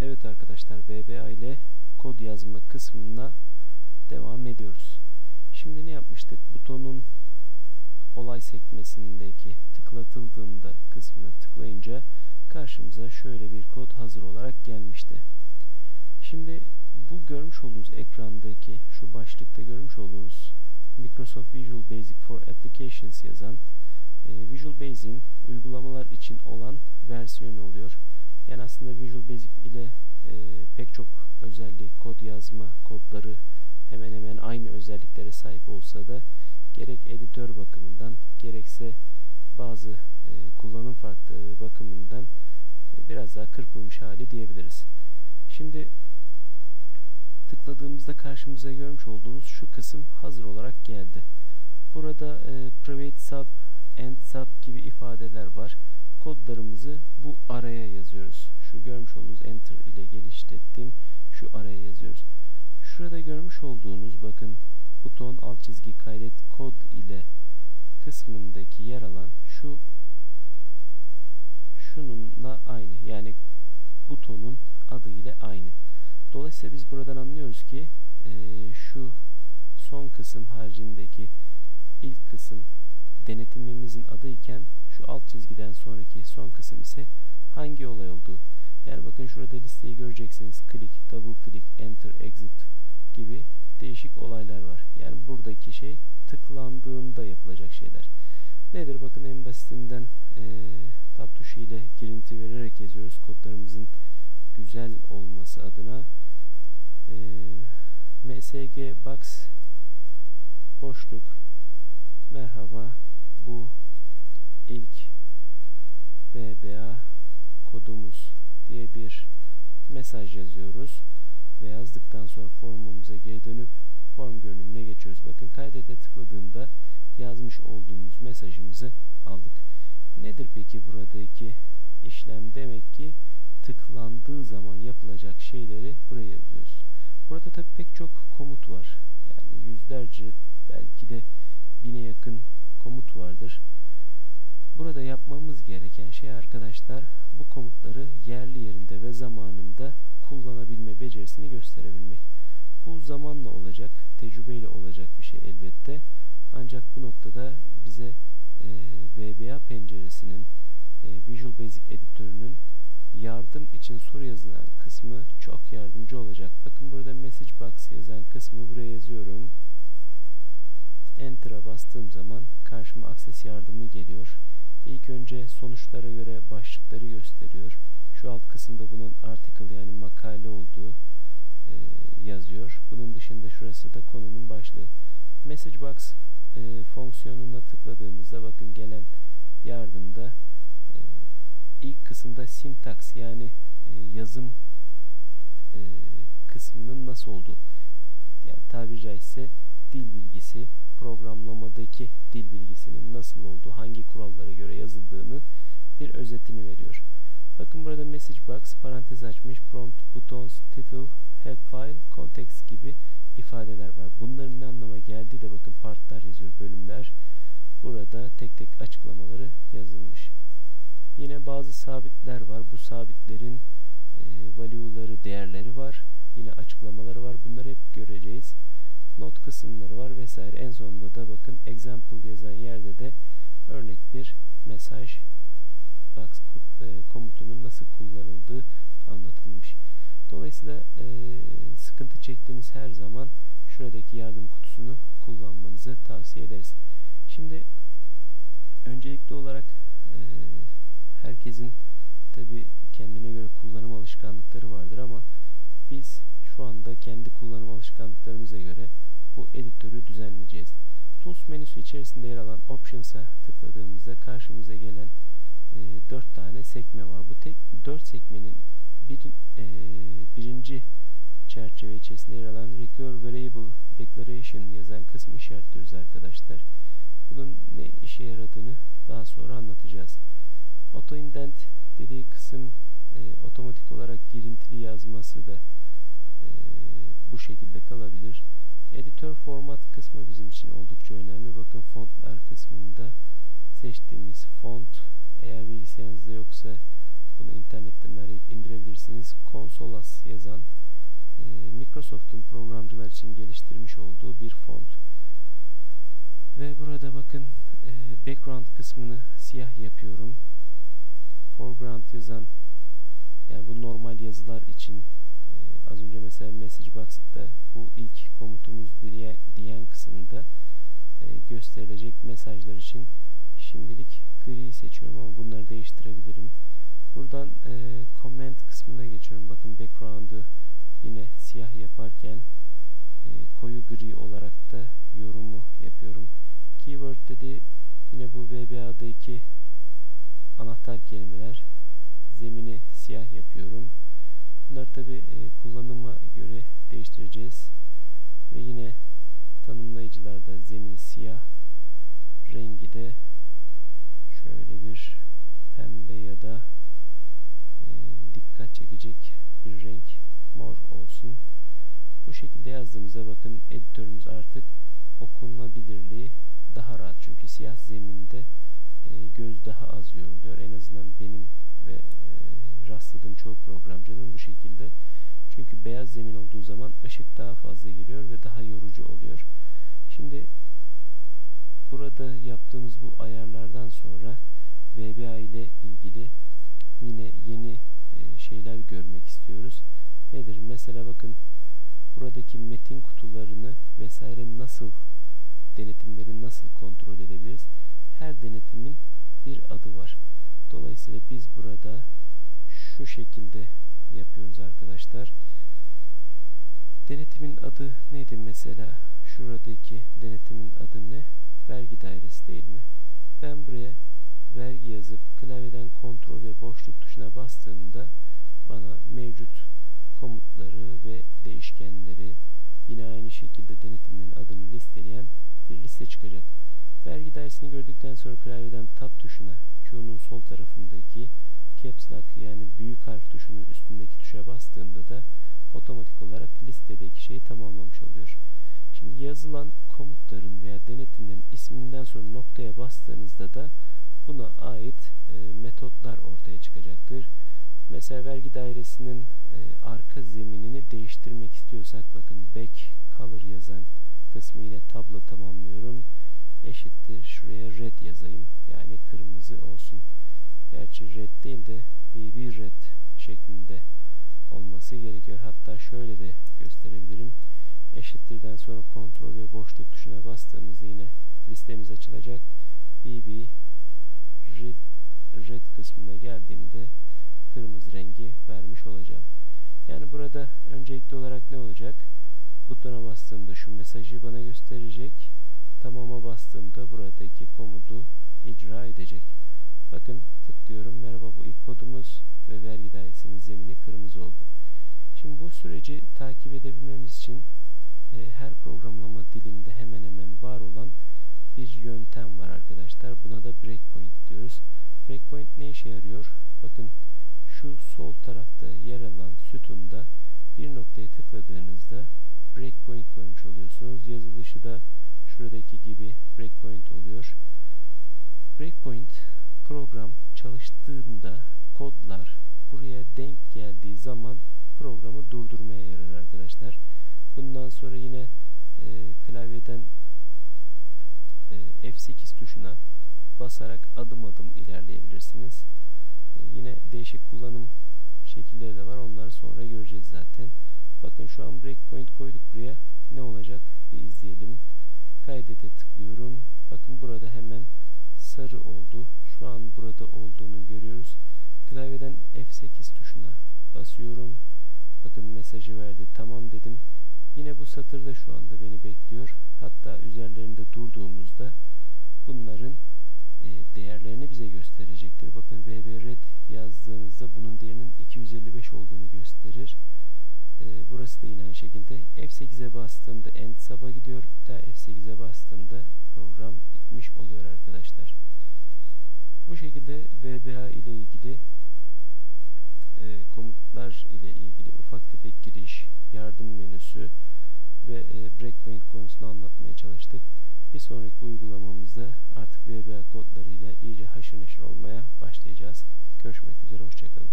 Evet arkadaşlar VBA ile kod yazma kısmına devam ediyoruz. Şimdi ne yapmıştık? Butonun olay sekmesindeki tıklatıldığında kısmına tıklayınca karşımıza şöyle bir kod hazır olarak gelmişti. Şimdi bu görmüş olduğunuz ekrandaki şu başlıkta görmüş olduğunuz Microsoft Visual Basic for Applications yazan e, Visual Basic'in uygulamalar için olan versiyonu oluyor. Yani aslında Visual Basic ile e, pek çok özelliği, kod yazma kodları hemen hemen aynı özelliklere sahip olsa da gerek editör bakımından gerekse bazı e, kullanım farklılığı bakımından e, biraz daha kırpılmış hali diyebiliriz. Şimdi tıkladığımızda karşımıza görmüş olduğunuz şu kısım hazır olarak geldi. Burada e, private sub, end sub gibi ifadeler var. Kodlarımızı bu araya yazıyoruz. Şu görmüş olduğunuz enter ile geliştirdiğim şu araya yazıyoruz. Şurada görmüş olduğunuz bakın buton alt çizgi kaydet kod ile kısmındaki yer alan şu şununla aynı. Yani butonun adı ile aynı. Dolayısıyla biz buradan anlıyoruz ki e, şu son kısım haricindeki ilk kısım denetimimizin adı iken şu alt çizgiden sonraki son kısım ise hangi olay olduğu. Yani bakın şurada listeyi göreceksiniz. Click, double click, enter, exit gibi değişik olaylar var. Yani buradaki şey tıklandığında yapılacak şeyler. Nedir? Bakın en basitinden e, tab tuşu ile girinti vererek yazıyoruz. Kodlarımızın güzel olması adına e, msg box boşluk merhaba bu ilk VBA kodumuz diye bir mesaj yazıyoruz ve yazdıktan sonra formumuza geri dönüp form görünümüne geçiyoruz. Bakın kaydete tıkladığımda yazmış olduğumuz mesajımızı aldık. Nedir peki buradaki işlem? Demek ki tıklandığı zaman yapılacak şeyleri buraya yazıyoruz. Burada tabii pek çok komut var. Yani yüzlerce belki de bine yakın komut vardır. Burada yapmamız gereken şey arkadaşlar bu komutları yerli yerinde ve zamanında kullanabilme becerisini gösterebilmek. Bu zamanla olacak, tecrübeyle olacak bir şey elbette. Ancak bu noktada bize e, VBA penceresinin e, Visual Basic editörünün yardım için soru yazılan kısmı çok yardımcı olacak. Bakın burada message box yazan kısmı buraya yazıyorum. Enter'a bastığım zaman karşıma access yardımı geliyor. İlk önce sonuçlara göre başlıkları gösteriyor. Şu alt kısımda bunun article yani makale olduğu e, yazıyor. Bunun dışında şurası da konunun başlığı. Message box e, fonksiyonuna tıkladığımızda bakın gelen yardımda e, ilk kısımda syntax yani e, yazım e, kısmının nasıl olduğu yani tabiri caizse dil bilgisi programlamadaki dil bilgisinin nasıl olduğu hangi kurallara göre yazıldığını bir özetini veriyor. Bakın burada message box parantez açmış prompt buttons title help file context gibi ifadeler var. Bunların ne anlama geldiği de bakın partlar yazıyor bölümler. Burada tek tek açıklamaları yazılmış. Yine bazı sabitler var. Bu sabitlerin e, value'ları, değerleri var. Yine açıklamaları var. Bunları hep göreceğiz. Not kısımları var vesaire. En sonunda da bakın example yazan yerde de örnek bir mesaj box e, komutunun nasıl kullanıldığı anlatılmış. Dolayısıyla e, sıkıntı çektiğiniz her zaman şuradaki yardım kutusunu kullanmanızı tavsiye ederiz. Şimdi öncelikli olarak e, herkesin tabi kendine göre kullanım alışkanlıkları vardır ama biz şu anda kendi kullanım alışkanlıklarımıza göre bu editörü düzenleyeceğiz. Tools menüsü içerisinde yer alan Options'a tıkladığımızda karşımıza gelen e, 4 tane sekme var. Bu tek 4 sekmenin bir, e, birinci çerçeve içerisinde yer alan Recur Variable Declaration yazan kısmı işaretliyoruz arkadaşlar. Bunun ne işe yaradığını daha sonra anlatacağız. Auto indent dediği kısım e, otomatik olarak girintili yazması da e, bu şekilde kalabilir. Editör format kısmı bizim için oldukça önemli. Bakın fontlar kısmında seçtiğimiz font eğer bilgisayarınızda yoksa Bunu internetten arayıp indirebilirsiniz. Consolas yazan e, Microsoft'un programcılar için geliştirmiş olduğu bir font. Ve burada bakın e, background kısmını siyah yapıyorum. Foreground yazan yani bu normal yazılar için az önce mesela message box'ta bu ilk komutumuz diye, diyen kısımda e, gösterilecek mesajlar için şimdilik gri seçiyorum ama bunları değiştirebilirim. Buradan e, comment kısmına geçiyorum. Bakın background'ı yine siyah yaparken e, koyu gri olarak da yorumu yapıyorum. Keyword dedi yine bu VBA'daki anahtar kelimeler zemini siyah yapıyorum. Bunları tabi e, kullanıma göre değiştireceğiz. Ve yine tanımlayıcılarda zemini siyah rengi de şöyle bir pembe ya da e, dikkat çekecek bir renk mor olsun. Bu şekilde yazdığımızda bakın editörümüz artık okunabilirliği daha rahat. Çünkü siyah zeminde e, göz daha az yoruluyor. En azından benim ve e, rastladığım çoğu programcının bu şekilde. Çünkü beyaz zemin olduğu zaman ışık daha fazla geliyor ve daha yorucu oluyor. Şimdi burada yaptığımız bu ayarlardan sonra VBA ile ilgili yine yeni e, şeyler görmek istiyoruz. Nedir? Mesela bakın buradaki metin kutularını vesaire nasıl denetimleri nasıl kontrol edebiliriz? Her denetimin bir adı var. Dolayısıyla biz burada şu şekilde yapıyoruz arkadaşlar. Denetimin adı neydi mesela? Şuradaki denetimin adı ne? Vergi dairesi değil mi? Ben buraya vergi yazıp klavyeden kontrol ve boşluk tuşuna bastığımda bana mevcut komutları ve değişkenleri yine aynı şekilde denetimlerin adını listeleyen bir liste çıkacak. Vergi sonra klavyeden tab tuşuna Q'nun sol tarafındaki Caps Lock yani büyük harf tuşunun üstündeki tuşa bastığımda da otomatik olarak listedeki şeyi tamamlamış oluyor. Şimdi yazılan komutların veya denetimlerin isminden sonra noktaya bastığınızda da buna ait e, metotlar ortaya çıkacaktır. Mesela vergi dairesinin e, arka zeminini değiştirmek istiyorsak bakın back color yazan kısmı yine tabla tamamlıyorum. Eşittir şuraya red yazayım. Yani kırmızı olsun. Gerçi red değil de BB red şeklinde olması gerekiyor. Hatta şöyle de gösterebilirim. Eşittirden sonra kontrol ve boşluk tuşuna bastığımızda yine listemiz açılacak. BB red, red kısmına geldiğimde kırmızı rengi vermiş olacağım. Yani burada öncelikli olarak ne olacak? Butona bastığımda şu mesajı bana gösterecek. Bastığımda buradaki komutu icra edecek. Bakın tıklıyorum. Merhaba bu ilk kodumuz ve vergi dairesinin zemini kırmızı oldu. Şimdi bu süreci takip edebilmemiz için e, her programlama dilinde hemen hemen var olan bir yöntem var arkadaşlar. Buna da breakpoint diyoruz. Breakpoint ne işe yarıyor? Bakın şu sol tarafta yer alan sütunda bir noktaya tıkladığınızda breakpoint koymuş oluyorsunuz. Yazılışı da şuradaki gibi breakpoint oluyor. Breakpoint program çalıştığında kodlar buraya denk geldiği zaman programı durdurmaya yarar arkadaşlar. Bundan sonra yine e, klavyeden e, F8 tuşuna basarak adım adım ilerleyebilirsiniz. E, yine değişik kullanım şekilleri de var. Onları sonra göreceğiz zaten. Bakın şu an breakpoint koyduk buraya. Ne olacak? Bir izleyelim. Kaydete tıklıyorum. Bakın burada hemen sarı oldu. Şu an burada olduğunu görüyoruz. Klavyeden F8 tuşuna basıyorum. Bakın mesajı verdi. Tamam dedim. Yine bu satırda şu anda beni bekliyor. Hatta üzerlerinde durduğumuzda bunların e, değerlerini bize gösterecektir. Bakın VBRED yazdığınızda bunun değerinin 255 olduğunu gösterir. E, burası da yine aynı şekilde. F8'e bastığımda end sub'a gidiyor. Bir daha F8'e bastığımda program bitmiş oluyor arkadaşlar. Bu şekilde VBA ile ilgili e, komutlar ile ilgili ufak tefek giriş, yardım menüsü ve e, breakpoint konusunu anlatmaya çalıştık. Bir sonraki uygulamamızda artık VBA kodlarıyla iyice haşır neşir olmaya başlayacağız. Görüşmek üzere, hoşçakalın.